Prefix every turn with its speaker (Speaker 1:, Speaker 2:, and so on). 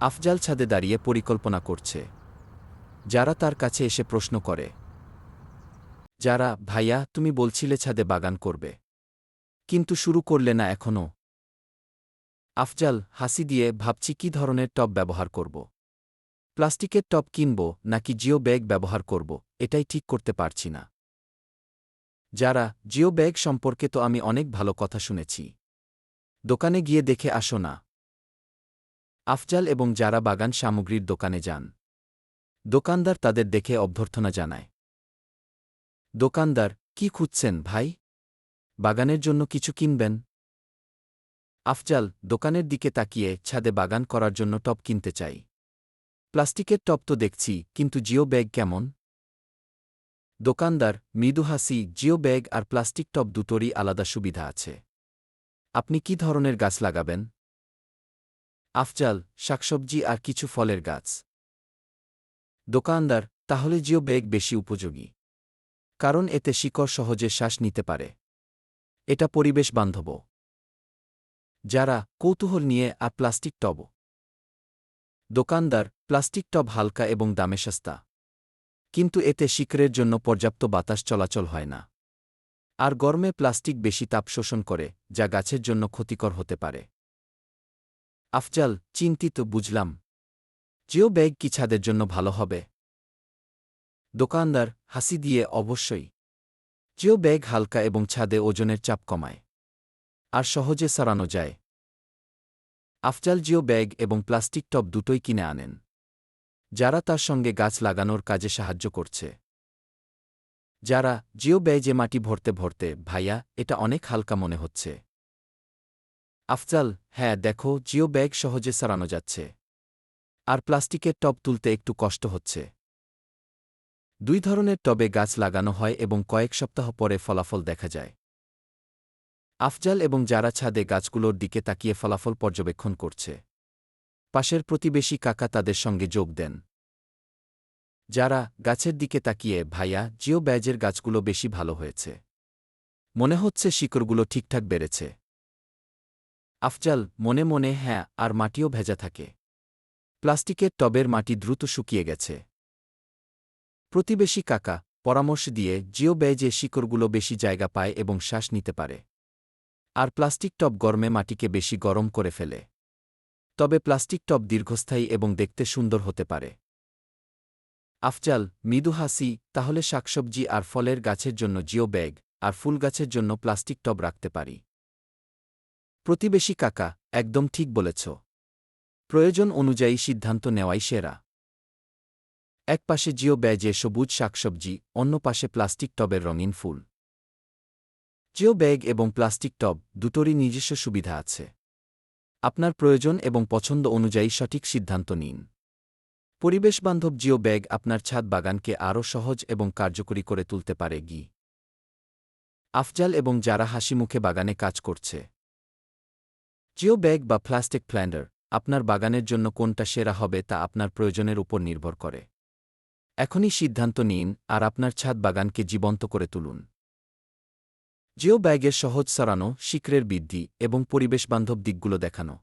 Speaker 1: আফজাল ছাদে দাঁড়িয়ে পরিকল্পনা করছে। যারা তার কাছে এসে প্রশ্ন করে, যারা, ভাইয়া, তুমি বলছিলে ছাদে বাগান করবে। কিন্তু শুরু করলে না এখনও আফজাল হাসি দিয়ে, ভাবছি কি ধরনের টব ব্যবহার করব? প্লাস্টিকের টব কিনব নাকি জিও ব্যাগ ব্যবহার করব? এটাই ঠিক করতে পারছি না। যারা, জিও ব্যাগ সম্পর্কে তো আমি অনেক ভালো কথা শুনেছি। দোকানে গিয়ে দেখে আসো না। আফজাল এবং যারা বাগান সামগ্রীর দোকানে যান। দোকানদার তাদের দেখে অভ্যর্থনা জানায়। দোকানদার, কি খুঁজছেন ভাই? বাগানের জন্য কিছু কিনবেন? আফজাল, দোকানের দিকে তাকিয়ে ছাদে বাগান করার জন্য টব কিনতে চাই। প্লাস্টিকের টব তো দেখছি, কিন্তু জিও ব্যাগ কেমন? দোকানদার, মৃদু হাসি, জিও ব্যাগ আর প্লাস্টিক টব দুটোরই আলাদা সুবিধা আছে। আপনি কি ধরনের গাছ লাগাবেন? আফজাল, শাকসবজি আর কিছু ফলের গাছ। দোকানদার, তাহলে জিও ব্যাগ বেশি উপযোগী। কারণ এতে শিকড় সহজে শ্বাস নিতে পারে। এটা পরিবেশ বান্ধব যারা কৌতূহল নিয়ে আর প্লাস্টিক টব দোকানদার, প্লাস্টিক টব হালকা এবং দামে সস্তা। কিন্তু এতে শিকড়ের জন্য পর্যাপ্ত বাতাস চলাচল হয় না। আর গরমে প্লাস্টিক বেশি তাপ শোষণ করে, যা গাছের জন্য ক্ষতিকর হতে পারে। আফজাল, চিন্তিত, বুঝলাম। জিও ব্যাগ কি ছাদের জন্য ভালো হবে? দোকানদার, হাসি দিয়ে, অবশ্যই। জিও ব্যাগ হালকা এবং ছাদে ওজনের চাপ কমায়। আর সহজে সরানো যায়। আফজাল জিও ব্যাগ এবং প্লাস্টিক টব দুটোই কিনে আনেন। যারা তার সঙ্গে গাছ লাগানোর কাজে সাহায্য করছে। যারা জিও ব্যাজে মাটি ভরতে ভরতে, ভাইয়া, এটা অনেক হালকা মনে হচ্ছে। আফজাল হ্যাঁ দেখো, জিও ব্যাগ সহজে সারানো যাচ্ছে। আর প্লাস্টিকের টব তুলতে একটু কষ্ট হচ্ছে। দুই ধরনের টবে গাছ লাগানো হয় এবং কয়েক সপ্তাহ পরে ফলাফল দেখা যায়। আফজাল এবং যারা ছাদে গাছগুলোর দিকে তাকিয়ে ফলাফল পর্যবেক্ষণ করছে। পাশের প্রতিবেশী কাকা তাদের সঙ্গে যোগ দেন। যারা গাছের দিকে তাকিয়ে, ভাইয়া, জিও ব্যাজের গাছগুলো বেশি ভালো হয়েছে। মনে হচ্ছে শিকড়গুলো ঠিকঠাক বেড়েছে। আফজাল মনে মনে হ্যাঁ আর মাটিও ভেজা থাকে। প্লাস্টিকের টবের মাটি দ্রুত শুকিয়ে গেছে। প্রতিবেশী কাকা পরামর্শ দিয়ে জিও ব্যাজে শিকড়গুলো বেশি জায়গা পায় এবং শ্বাস নিতে পারে, আর প্লাস্টিক টব গরমে মাটিকে বেশি গরম করে ফেলে। তবে প্লাস্টিক টব দীর্ঘস্থায়ী এবং দেখতে সুন্দর হতে পারে। আফজাল, মৃদু হাসি, তাহলে শাকসবজি আর ফলের গাছের জন্য জিও ব্যাগ, আর ফুল গাছের জন্য প্লাস্টিক টব রাখতে পারি। প্রতিবেশী কাকা, একদম ঠিক বলেছ। প্রয়োজন অনুযায়ী সিদ্ধান্ত নেওয়াই সেরা। এক পাশে জিও ব্যাজে সবুজ শাকসবজি, অন্য পাশে প্লাস্টিক টবের রঙিন ফুল। জিও ব্যাগ এবং প্লাস্টিক টব দুটোরই নিজস্ব সুবিধা আছে। আপনার প্রয়োজন এবং পছন্দ অনুযায়ী সঠিক সিদ্ধান্ত নিন। পরিবেশবান্ধব জিও ব্যাগ আপনার ছাদ বাগানকে আরও সহজ এবং কার্যকরী করে তুলতে পারে গি। আফজাল এবং যারা হাসিমুখে বাগানে কাজ করছে। জিও ব্যাগ বা প্লাস্টিক প্ল্যান্ডার আপনার বাগানের জন্য কোনটা সেরা হবে তা আপনার প্রয়োজনের উপর নির্ভর করে। এখনই সিদ্ধান্ত নিন আর আপনার ছাদ বাগানকে জীবন্ত করে তুলুন। জিও ব্যাগের সহজ সরানো শিক্রের বৃদ্ধি এবং পরিবেশবান্ধব দিকগুলো দেখানো।